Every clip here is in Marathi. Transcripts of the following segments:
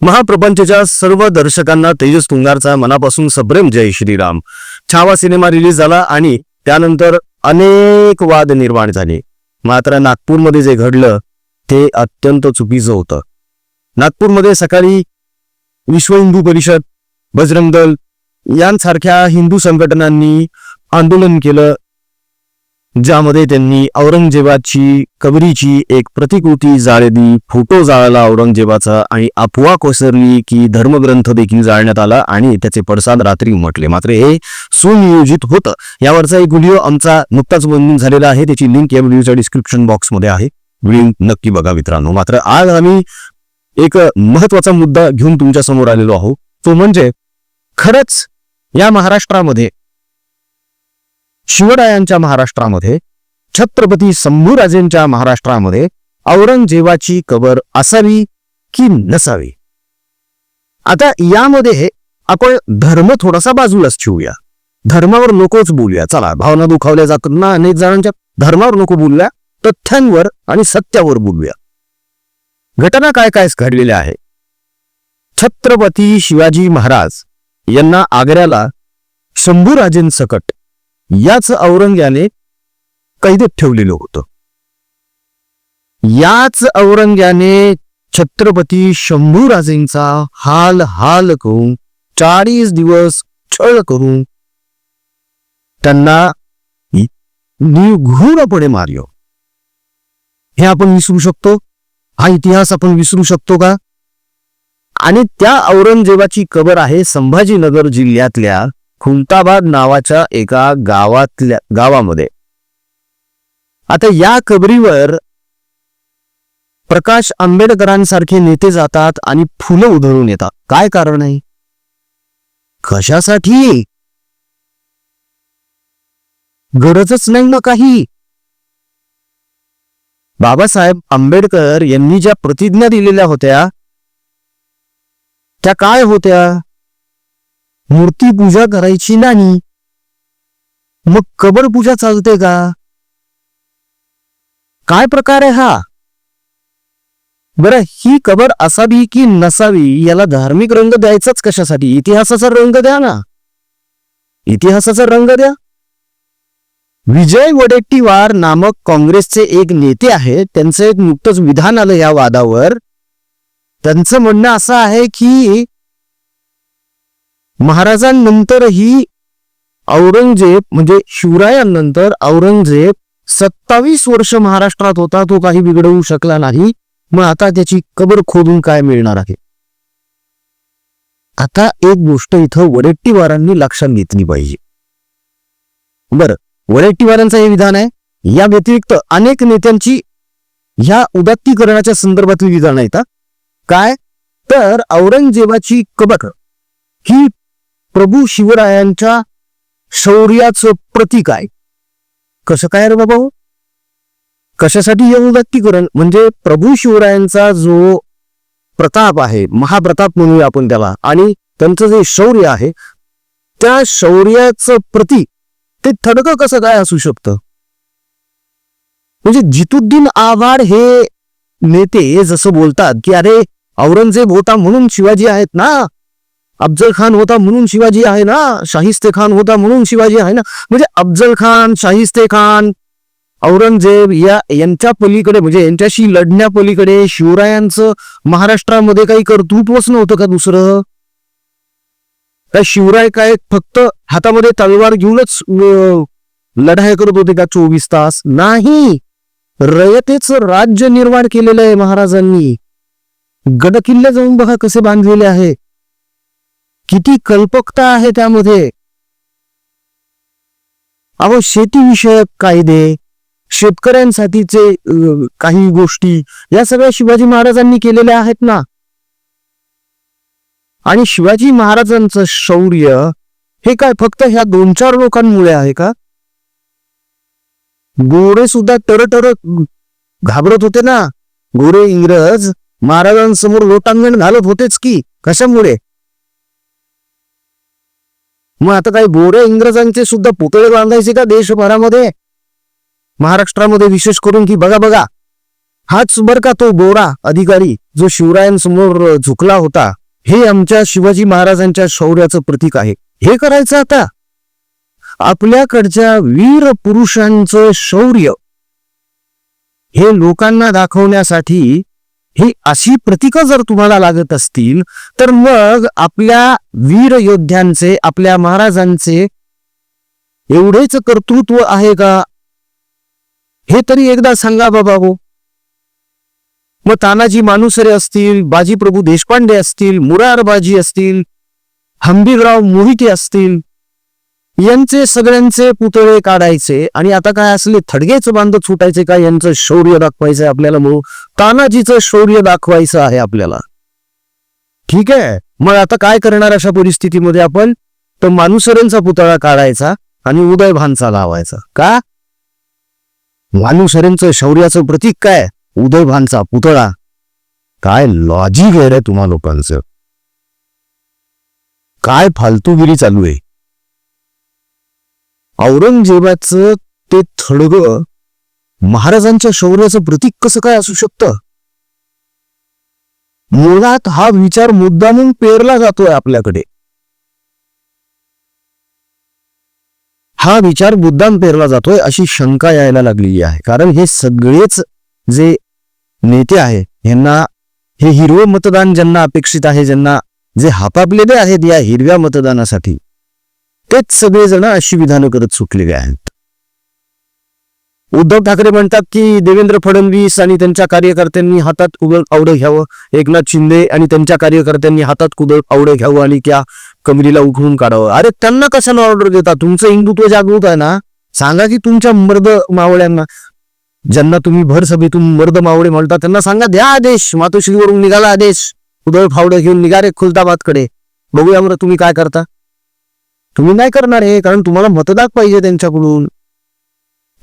महाप्रपंचच्या सर्व दर्शकांना तेजस तुंगारचा मनापासून सप्रेम जय श्रीराम. छावा सिनेमा रिलीज झाला आणि त्यानंतर अनेक वाद निर्माण झाले. मात्र नागपूरमध्ये जे घडलं ते अत्यंत चुकीचं होतं. नागपूरमध्ये सकाळी विश्व हिंदू परिषद बजरंग दल यांसारख्या हिंदू संघटनांनी आंदोलन केलं. ज्यामध्ये त्यांनी औरंगजेबाची कबरीची एक प्रतिकृती जाळली फोटो जाळला औरंगजेबाचा आणि अफवा कोसरली की धर्मग्रंथ देखील जाळण्यात आला आणि त्याचे पडसाद रात्री उमटले. मात्र हे सुनियोजित होतं. यावरचा एक व्हिडिओ आमचा नुकताच बनवून झालेला आहे. त्याची लिंक या व्हिडिओच्या डिस्क्रिप्शन बॉक्समध्ये आहे. लिंक नक्की बघा मित्रांनो. मात्र आज आम्ही एक महत्त्वाचा मुद्दा घेऊन तुमच्यासमोर आलेलो आहोत. तो म्हणजे खरंच या महाराष्ट्रामध्ये शिवरायांच्या महाराष्ट्रामध्ये छत्रपती संभूराजेंच्या महाराष्ट्रामध्ये औरंगजेबाची कबर असावी की नसावी? आता यामध्ये आपण धर्म थोडासा बाजूलाच ठेवूया. धर्मावर नकोच बोलूया. चला भावना दुखावल्या जातात ना अनेक जणांच्या धर्मावर नको बोलूया तथ्यांवर आणि सत्यावर बोलूया. घटना काय काय घडलेल्या आहे? छत्रपती शिवाजी महाराज यांना आग्र्याला शंभूराजेंसकट याच औरंग्याने कैदेत ठेवलेलं होतं. याच औरंग्याने छत्रपती शंभूराजेंचा हाल हाल करून चाळीस दिवस छळ करून त्यांना निघूनपणे मारियो हे आपण विसरू शकतो. हा इतिहास आपण विसरू शकतो का? आणि त्या औरंगजेबाची कबर आहे संभाजीनगर जिल्ह्यातल्या खुंताबाद नावाच्या एका गावातल्या गावामध्ये. आता या कबरीवर प्रकाश आंबेडकरांसारखे नेते जातात आणि फुलं उधळून येतात. काय कारण आहे? कशासाठी? गरजच नाही ना काही. बाबासाहेब आंबेडकर यांनी ज्या प्रतिज्ञा दिलेल्या होत्या त्या काय होत्या? मूर्ती पूजा करायची नाही. मग कबर पूजा चालते का? काय प्रकार आहे हा? बरं ही कबर असावी की नसावी याला धार्मिक रंग द्यायचाच कशासाठी? इतिहासाचा रंग द्या ना. इतिहासाचा रंग द्या. विजय वडेट्टीवार नामक काँग्रेसचे एक नेते आहेत. त्यांचं एक नुकतंच विधान आलं या वादावर. त्यांचं म्हणणं असं आहे की महाराजांनंतरही औरंगजेब म्हणजे शिवरायांनंतर औरंगजेब सत्तावीस वर्ष महाराष्ट्रात होता तो काही बिघडवू शकला नाही. मग आता त्याची कबर खोदून काय मिळणार आहे? आता एक गोष्ट इथं वडेट्टीवारांनी लक्षात घेतली पाहिजे. बर वडेट्टीवारांचं हे विधान आहे. या व्यतिरिक्त अनेक नेत्यांची ह्या उदात्तीकरणाच्या संदर्भातली विधान आहेत काय? तर औरंगजेबाची कबर ही प्रभू शिवरायांच्या शौर्याचं प्रतीक आहे. कसं काय रे बाबा हो? कशासाठी हे म्हणजे प्रभू शिवरायांचा जो प्रताप आहे महाप्रताप म्हणूया आपण त्याला आणि त्यांचं जे शौर्य आहे त्या शौर्याचं प्रतीक ते थडकं कसं काय असू शकतं? म्हणजे जितुद्दीन आव्हाड हे नेते जसं बोलतात की अरे औरंगजेब होता म्हणून शिवाजी आहेत ना अफजल खान होता म्हणून शिवाजी आहे ना? शाहिस्ते खान होता म्हणून शिवाजी आहे ना? म्हणजे अफजल खान शाहिस्ते खान औरंगजेब या यांच्या पलीकडे म्हणजे यांच्याशी लढण्या पलीकडे शिवरायांचं महाराष्ट्रामध्ये काही कर्तृत्वच नव्हतं का दुसरं? काय शिवराय काय फक्त हातामध्ये तलवार घेऊनच लढाई करत होते का चोवीस तास? नाही. रयतेच राज्य निर्माण केलेलं आहे महाराजांनी. गडकिल्ले जाऊन बघा कसे बांधलेले आहे. किती कल्पकता आहे त्यामध्ये? अहो शेतीविषयक कायदे शेतकऱ्यांसाठीचे काही गोष्टी या सगळ्या शिवाजी महाराजांनी केलेल्या आहेत ना? आणि शिवाजी महाराजांचं शौर्य हे काय फक्त ह्या दोन चार लोकांमुळे आहे का? गोरे सुद्धा टरटर घाबरत होते ना? गोरे इंग्रज महाराजांसमोर लोटांगण घालत होतेच की? कशामुळे? मग आता काही गोरे इंग्रजांचे सुद्धा पुतळे बांधायचे का देशभरामध्ये? महाराष्ट्रामध्ये विशेष करून की बघा बघा. हाच बर का तो बोरा अधिकारी जो शिवरायांसमोर झुकला होता हे आमच्या शिवाजी महाराजांच्या शौर्याचं प्रतीक आहे. हे करायचं आता. आपल्याकडच्या वीर पुरुषांचं शौर्य हे लोकांना दाखवण्यासाठी ही अशी प्रतीक जर तुम्हाला लागत असतील तर मग आपल्या वीर योद्ध्यांचे आपल्या महाराजांचे एवढेच कर्तृत्व आहे का? हे तरी एकदा सांगा बाबा हो. मग तानाजी मानुसरे असतील बाजीप्रभू देशपांडे असतील मुरारबाजी असतील हंबीरराव मोहिते असतील यांचे सगळ्यांचे पुतळे काढायचे आणि आता काय असले थडगेच बांधत सुटायचे का यांचं शौर्य दाखवायचंय आपल्याला म्हणून? तानाजीचं शौर्य दाखवायचं आहे आपल्याला. ठीक आहे? मग आता काय करणार अशा परिस्थितीमध्ये आपण? तर मानुसरेंचा पुतळा काढायचा आणि उदय भानचा लावायचा. का? मानुसरेंचं शौर्याचं प्रतीक काय? उदय भानचा पुतळा. काय लॉजिक आहे रे तुम्हा लोकांचं? काय फालतूगिरी चालू आहे? औरंगजेबाचं ते थडग महाराजांच्या शौर्याचं प्रतीक कसं काय असू शकतं? मुळात हा विचार मुद्दामून पेरला जातोय आपल्याकडे. हा विचार मुद्दाम पेरला जातोय अशी शंका यायला लागलेली आहे. कारण हे सगळेच जे नेते आहे यांना हे हिरवं मतदान ज्यांना अपेक्षित आहे ज्यांना जे हापापलेले आहेत या हिरव्या मतदानासाठी तेच सगळेजण अशी विधानं करत सुटलेले आहेत. उद्धव ठाकरे म्हणतात की देवेंद्र फडणवीस आणि त्यांच्या कार्यकर्त्यांनी हातात कुदळ आवडं घ्यावं. एकनाथ शिंदे आणि त्यांच्या कार्यकर्त्यांनी हातात कुदळ आवडं घ्यावं आणि त्या कमरीला उघडून काढावं. अरे त्यांना कशानं ऑर्डर देता? तुमचं हिंदुत्व जागृत आहे ना? सांगा की तुमच्या मर्द मावळ्यांना. ज्यांना तुम्ही भर सभेतून मर्द मावळे म्हणता त्यांना सांगा द्या आदेश. मातोश्रीवरून निघाला आदेश. उदळ फावडं घेऊन निघा रे खुलताबादकडे. बघूया बरं तुम्ही काय करता. तुम्ही नाही करणार हे कारण तुम्हाला मतदार पाहिजे त्यांच्याकडून.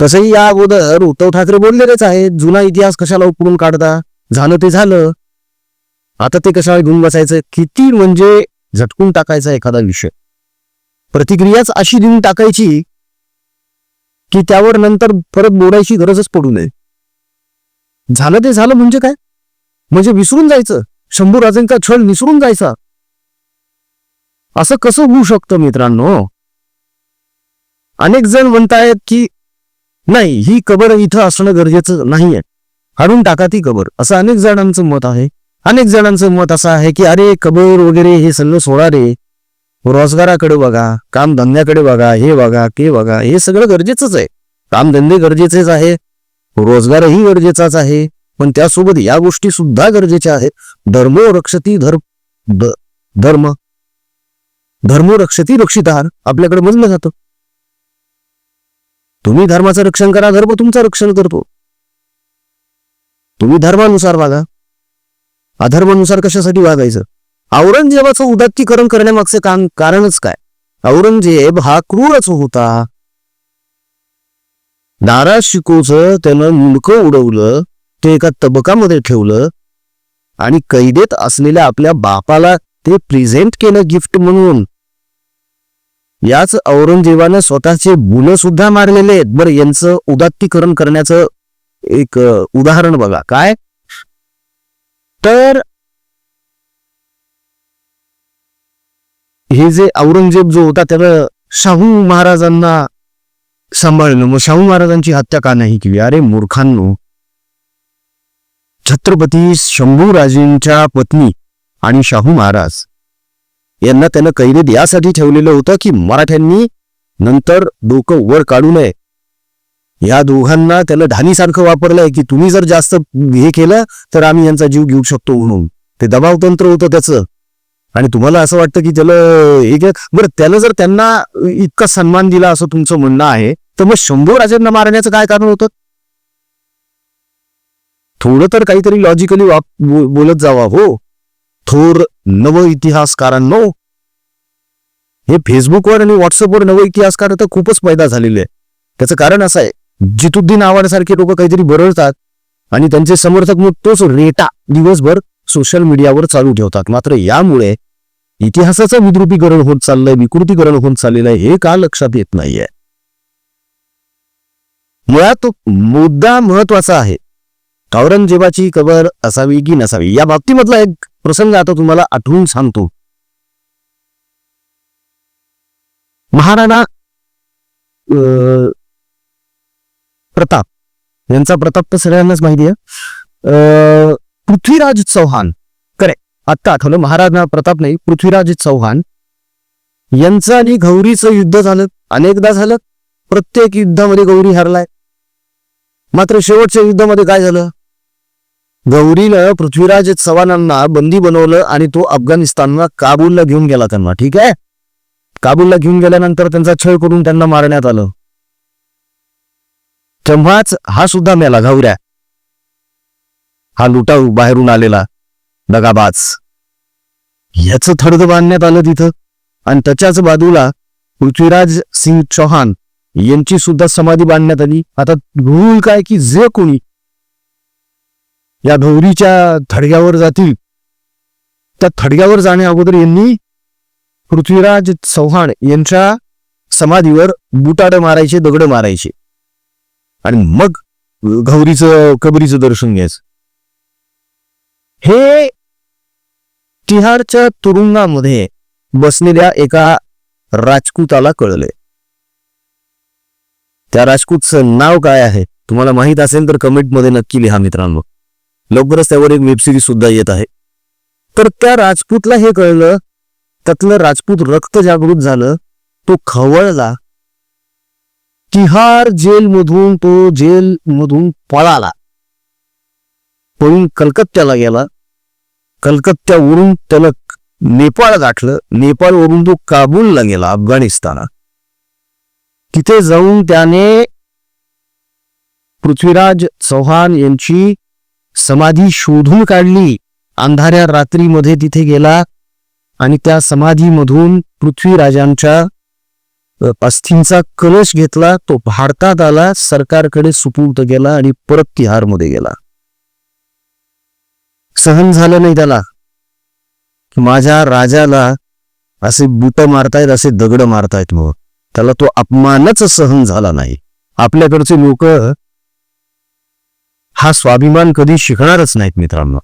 तसंही या अगोदर उद्धव ठाकरे बोललेलेच आहे जुना इतिहास कशाला उपडून काढता? झालं ते झालं. आता ते कशाला घेऊन बसायचं? किती म्हणजे झटकून टाकायचा एखादा विषय. प्रतिक्रियाच अशी देऊन टाकायची की त्यावर नंतर परत बोलायची गरजच पडू नये. झालं ते झालं म्हणजे काय? म्हणजे विसरून जायचं. शंभू राजेंचा छळ विसरून जायचा. असं कसं होऊ शकतं मित्रांनो? अनेक जण म्हणतायत की नाही ही कबर इथं असणं गरजेचं नाहीये. काढून टाका ती कबर. असं अनेक जणांचं मत आहे. अनेक जणांचं मत असं आहे की अरे कबर वगैरे हे सगळं सोडा रे. रोजगाराकडे बघा काम धंद्याकडे बघा हे बघा ते बघा हे सगळं गरजेचंच आहे. कामधंदे गरजेचेच आहे. रोजगारही गरजेचाच आहे. पण त्यासोबत या गोष्टी सुद्धा गरजेच्या आहेत. धर्मो रक्षती धर्म धर्म. धर्मो रक्षती रक्षितार आपल्याकडे म्हणलं जातं. तुम्ही धर्माचं रक्षण करा धर्म तुमचं रक्षण करतो. तुम्ही धर्मानुसार वागा. अधर्मानुसार कशासाठी वागायचं? औरंगजेबाचं उदात्तीकरण करण्यामागचं काम कारणच काय? औरंगजेब हा क्रूरच होता. नाराज शिकोचं त्यानं मुंडकं उडवलं ते एका तबकामध्ये ठेवलं आणि कैदेत असलेल्या आपल्या बापाला ते प्रेझेंट केलं गिफ्ट म्हणून. याच औरंगजेबानं स्वतःचे मुलं सुद्धा मारलेले आहेत. बरं यांचं उदात्तीकरण करण्याचं एक उदाहरण बघा. काय? तर हे जे औरंगजेब जो होता त्यानं शाहू महाराजांना सांभाळलं. मग शाहू महाराजांची हत्या का नाही केली? अरे मूर्खांनो. छत्रपती शंभूराजेंच्या पत्नी आणि शाहू महाराज. यांना त्यानं कैदेत यासाठी ठेवलेलं होतं की मराठ्यांनी नंतर डोकं वर काढू नये. या दोघांना त्यानं ढानीसारखं वापरलंय की तुम्ही जर जास्त हे केलं तर आम्ही यांचा जीव घेऊ शकतो म्हणून. ते दबाव तंत्र होतं त्याचं. आणि तुम्हाला असं वाटतं की त्याला एक बरं त्याला जर त्यांना इतका सन्मान दिला असं तुमचं म्हणणं आहे तर मग शंभू राजांना मारण्याचं काय कारण होतं? थोडं तर काहीतरी लॉजिकली बोलत जावा हो. थोर नव इतिहासकारांनो हे फेसबुकवर आणि व्हॉट्सअपवर नव इतिहासकार तर खूपच पैदा झालेले आहे त्याचं कारण असं आहे जितुद्दीन आव्हाडासारखे लोक काहीतरी बरळतात आणि त्यांचे समर्थक मग तोच रेटा दिवसभर सोशल मीडियावर चालू ठेवतात. मात्र यामुळे इतिहासाचं विद्रुपीकरण होत चाललंय विकृतीकरण होत चाललेलं आहे हे का लक्षात येत नाहीये? मुळात मुद्दा महत्त्वाचा आहे. औरंगजेबाची कबर असावी की नसावी या बाबतीमधला एक प्रसंग आता तुम्हाला आठवून सांगतो. महाराणा अं, प्रताप यांचा प्रताप तर सगळ्यांनाच माहिती आहे अं, पृथ्वीराज चौहान करे आत्ता आठवलं महाराणा प्रताप नाही पृथ्वीराज चौहान यांचं आणि गौरीचं युद्ध झालं. अनेकदा झालं. प्रत्येक युद्धामध्ये गौरी हरलाय. मात्र शेवटच्या युद्धामध्ये काय झालं? गौरीनं पृथ्वीराज चव्हाणांना बंदी बनवलं आणि तो अफगाणिस्तानला काबूलला घेऊन गेला त्यांना ठीक आहे? काबूलला घेऊन गेल्यानंतर त्यांचा छळ करून त्यांना मारण्यात आलं. तेव्हाच हा सुद्धा मेला गौऱ्या हा लुटाऊ बाहेरून आलेला दगाबाज. याच थडद बांधण्यात आलं तिथं. आणि त्याच्याच बाजूला पृथ्वीराज सिंग चौहान यांची सुद्धा समाधी बांधण्यात आली. आता भूल काय की जे कोणी या गौरीच्या थडग्यावर जातील. त्या थडग्यावर जाण्या अगोदर यांनी पृथ्वीराज चव्हाण यांच्या समाधीवर बुटाड मारायचे दगड मारायचे. आणि मग गौरीचं कबरीचं दर्शन घ्यायचं. हे तिहारच्या तुरुंगामध्ये बसलेल्या एका राजपूताला कळले त्या राजपूतचं नाव काय आहे? तुम्हाला माहीत असेल तर कमेंटमध्ये नक्की लिहा मित्रांनो. लवकरच त्यावर एक वेबसिरीज सुद्धा येत आहे. तर त्या राजपूतला हे कळलं त्यातलं राजपूत रक्त जागृत झालं तो खवळला तिहार जेल मधून तो जेल मधून पळाला. पळून कलकत्त्याला गेला. कलकत्त्यावरून त्याला नेपाळ गाठलं. नेपाळवरून तो काबूलला गेला अफगाणिस्तानात तिथे जाऊन त्याने पृथ्वीराज चौहान यांची समाधी शोधून काढली. अंधाऱ्या रात्रीमध्ये तिथे गेला आणि त्या समाधीमधून पृथ्वीराजांच्या अस्थींचा कलश घेतला. तो भारतात आला सरकारकडे सुपूर्द गेला आणि परत तिहारमध्ये गेला. सहन झालं नाही त्याला. की माझ्या राजाला असे बुट मारतायत असे दगड मारतायत मग. त्याला तो अपमानच सहन झाला नाही. आपल्याकडचे लोक हा स्वाभिमान कधी शिकणारच नाहीत मित्रांनो.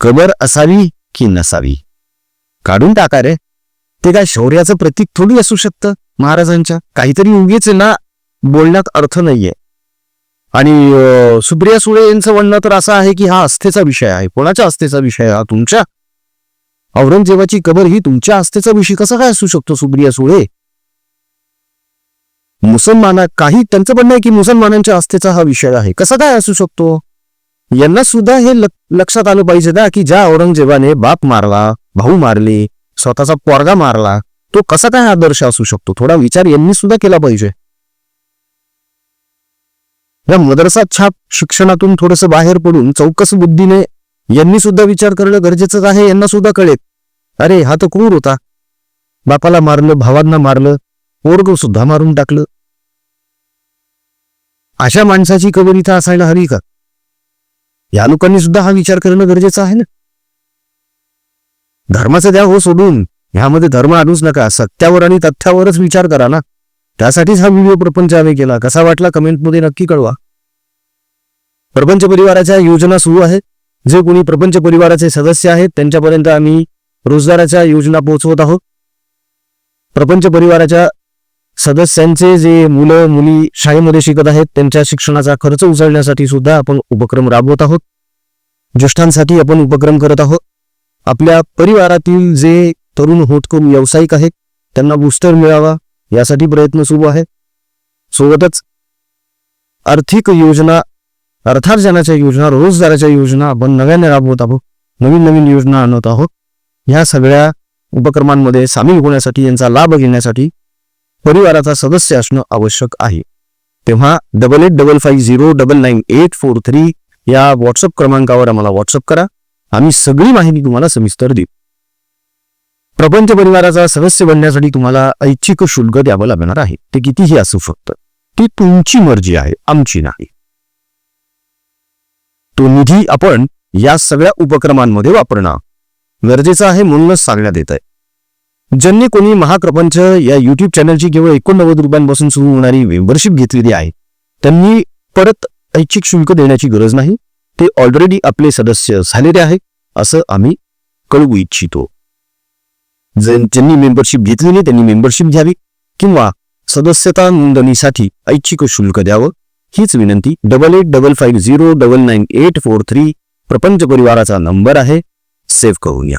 कबर असावी की नसावी? काढून टाका रे. ते काय शौर्याचं प्रतीक थोडी असू शकतं? महाराजांच्या काहीतरी उगीच ना बोलण्यात अर्थ नाहीये. आणि सुप्रिया सुळे यांचं म्हणणं तर असं आहे की हा आस्थेचा विषय आहे. कोणाच्या आस्थेचा विषय हा तुमच्या? औरंगजेबाची कबर ही तुमच्या आस्थेचा विषय कसा काय असू शकतो सुप्रिया सुळे? मुसलमाना काही त्यांचं म्हणणं आहे की मुसलमानांच्या आस्थेचा हा विषय आहे. कसा काय असू शकतो? यांना सुद्धा हे लक्षात आलं पाहिजे ना की ज्या औरंगजेबाने बाप मारला भाऊ मारले स्वतःचा पोरगा मारला तो कसा काय आदर्श असू शकतो? थोडा विचार यांनी सुद्धा केला पाहिजे. या मदरसा छाप शिक्षणातून थोडस बाहेर पडून चौकस बुद्धीने यांनी सुद्धा विचार करणं गरजेचंच आहे यांना सुद्धा कळेल. अरे हा तर क्रूर होता. बापाला मारलं भावांना मारलं पोरग सुद्धा मारून टाकलं. अशा माणसाची कबर इथं असायला हवी का? या लोकांनी सुद्धा हा विचार करणं गरजेचं आहे ना? धर्माचं द्या हो सोडून. ह्यामध्ये धर्म आणूच नका. सत्यावर आणि तथ्यावरच विचार करा ना. त्यासाठीच हा व्हिडिओ प्रपंच आम्ही केला. कसा वाटला कमेंटमध्ये नक्की कळवा. प्रपंच परिवाराच्या योजना सुरू आहेत. जे कोणी प्रपंच परिवाराचे सदस्य आहेत त्यांच्यापर्यंत आम्ही रोजगाराच्या योजना पोहोचवत आहोत. प्रपंच परिवाराच्या सदस्यांचे जे मुलं मुली शाळेमध्ये शिकत आहेत त्यांच्या शिक्षणाचा खर्च उचलण्यासाठी सुद्धा आपण उपक्रम राबवत आहोत. ज्येष्ठांसाठी आपण उपक्रम करत आहोत. आपल्या परिवारातील जे तरुण होतकरू व्यावसायिक आहेत त्यांना बूस्टर मिळावा यासाठी प्रयत्न सुरू आहे. सोबतच आर्थिक योजना अर्थार्जनाच्या योजना रोजगाराच्या योजना आपण नव्याने राबवत आहोत नवीन नवीन योजना आणत आहोत. ह्या सगळ्या उपक्रमांमध्ये सामील होण्यासाठी यांचा लाभ घेण्यासाठी परिवाराचा सदस्य असणं आवश्यक आहे. तेव्हा double eight double five zero double nine eight four three या व्हॉट्सअप क्रमांकावर आम्हाला व्हॉट्सअप करा. आम्ही सगळी माहिती तुम्हाला सविस्तर देऊ. प्रपंच परिवाराचा सदस्य बनण्यासाठी तुम्हाला ऐच्छिक शुल्क द्यावं लागणार आहे. ते कितीही असू शकतं. ती तुमची मर्जी आहे आमची नाही. तो निधी आपण या सगळ्या उपक्रमांमध्ये वापरणं गरजेचं आहे म्हणूनच सांगण्यात येत आहे ज्यांनी कोणी महाप्रपंच या युट्यूब चॅनलची केवळ एकोणनव्वद रुपयांपासून सुरू होणारी मेंबरशिप घेतलेली आहे त्यांनी परत ऐच्छिक शुल्क देण्याची गरज नाही. ते ऑलरेडी आपले सदस्य झालेले आहे असं आम्ही कळवू इच्छितो. ज्यांनी मेंबरशिप घेतली नाही त्यांनी मेंबरशिप घ्यावी किंवा सदस्यता नोंदणीसाठी ऐच्छिक शुल्क द्यावं हीच विनंती double eight double five zero double nine eight four three प्रपंच परिवाराचा नंबर आहे. सेव्ह करूया.